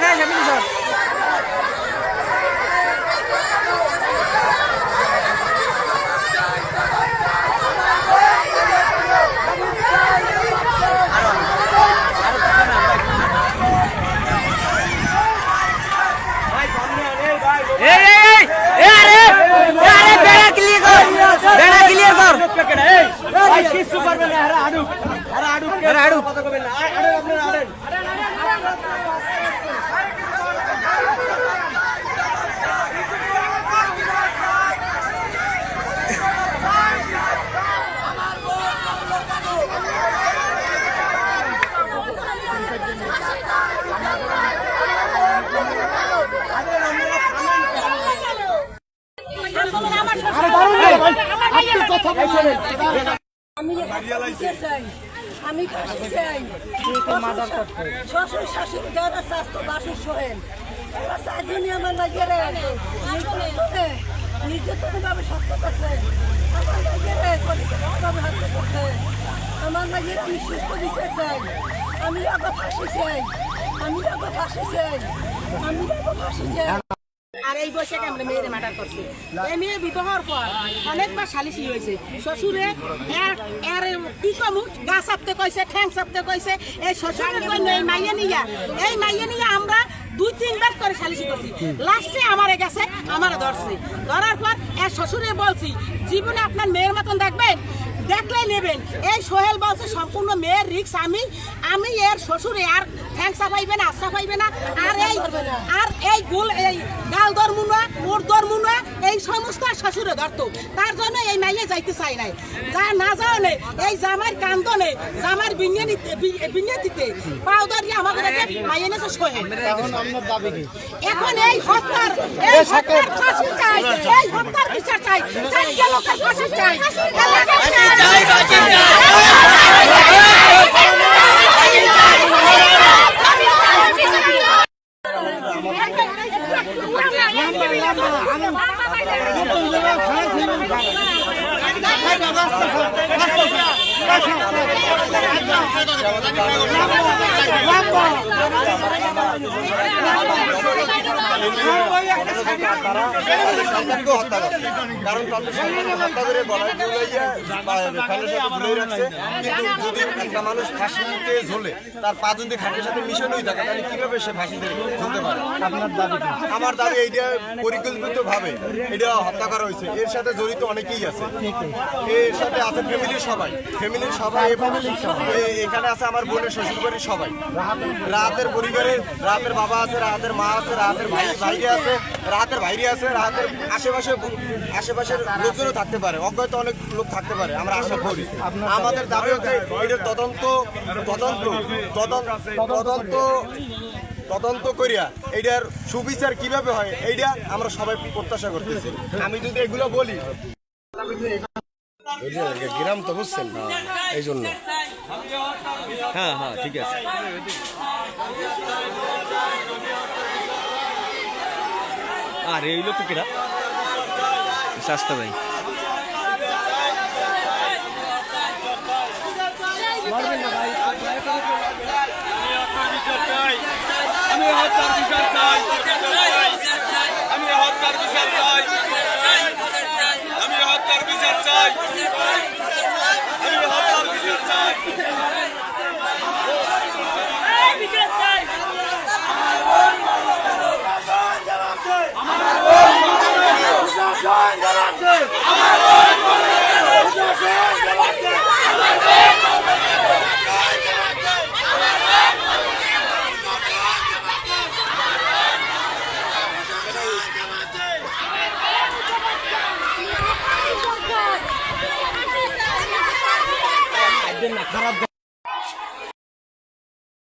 দেনা সামনে সর এই এই এই এই আরে এই আরে বেড়া ক্লিয়ার কর বেড়া ক্লিয়ার কর কিছু করবে না আরে আডুক আরে আডুক আরে আডুক। কথা কবেন না আরে আপনারা আড়েন আমি চাই। আমি চাই। শ্বশুর শাশুড়ি যারা স্বাস্থ্য বাসুর সোহেন এরা চারজনই আমার লাগিয়ে সত্য করছে। আমার লাগিয়ে ভাবে হত্যা করছে। আমার লাগিয়ে আমি সুস্থ বিচার চাই। আমি আগে ফাঁসি চাই। আমি আগে ফাঁসি চাই। আমি আগে ফাঁসি চাই। আর এই বৈশাখে আমরা মেয়েরে মার্ডার করছি। এই মেয়ে বিবাহর পর অনেকবার সালিসি হয়েছে। শ্বশুরে এর কি কমু? গা চাপতে কইছে, ঠ্যাং চাপতে কইছে। এই শ্বশুরের জন্য এই মাইয়ে নিয়া এই মাইয়ে নিয়ে আমরা দুই, তিনবার করে সালিসি করছি। লাস্টে আমারে গেছে, আমারে ধরছে। ধরার পর এর শ্বশুরে বলছি, জীবনে আপনার মেয়ের মতন দেখবেন? দেখলে নেবেন। এই সোহেল বলছে, সম্পূর্ণ মেয়ের রিক্স আমি। আমি এর শ্বশুরে আর হ্যাংসা পাইবে না আশা পাইবে না। আর এই আর এই গুল এই গাল দর মুনা মোর দর না এই সমস্ত শ্বশুরে ধরতো তার জন্য এই মাইয়ে যাইতে চাই নাই। যা না যাওনে এই জামার কান্দনে জামার বিনিয়ে নিতে বিনিয়ে দিতে পাও ধরিয়ে আমাদের মাইয়ে নেছে সোহেল এখন এই হত্যার এই হত্যার ফাঁসি চাই এই হত্যার বিচার চাই। লোকের ফাঁসি চাই। এলাকার চাই সন্তানকেও হত্যা করছে। কারণ তাদের সন্তানকে হত্যা করে গলায় ঝুলাইয়া ফ্যানের সাথে ঝুলিয়ে রাখছে। কিন্তু যদি একটা মানুষ ফাঁসিতে ঝোলে তার পা যদি খাটের সাথে মিশনই থাকে তাহলে কীভাবে সে ফাঁসিতে ঝুলতে পারে? আপনার দাবি আমার দাবি এইটা পরিকল্পিত ভাবে এটা হত্যা করা হয়েছে। এর সাথে জড়িত অনেকেই আছে। এর সাথে আছে ফ্যামিলির সবাই। ফ্যামিলির সবাই এখানে আছে আমার বোনের শ্বশুর বাড়ির সবাই। রাতের পরিবারে রাতের বাবা আছে রাতের মা আছে রাতের ভাই ভাইরে আছে। রাতের বাইরে আছে রাতের আশেপাশে আশেপাশের লোকজনও থাকতে পারে অজ্ঞাত অনেক লোক থাকতে পারে আমরা আশা করি। আমাদের দাবি হচ্ছে এটার তদন্ত তদন্ত তদন্ত তদন্ত তদন্ত করিয়া এইটার সুবিচার কীভাবে হয় এইটা আমরা সবাই প্রত্যাশা করতেছি। আমি যদি এগুলো বলি গ্রাম তো বুঝছেন এই জন্য হ্যাঁ হ্যাঁ ঠিক আছে। আর এই লোক কেরা স্বাস্থ্য ভাই। আমি হত্যার বিচার চাই। আমি হত্যার বিচার চাই আমি হত্যার বিচার চাই আমি হত্যার বিচার চাই খারাপ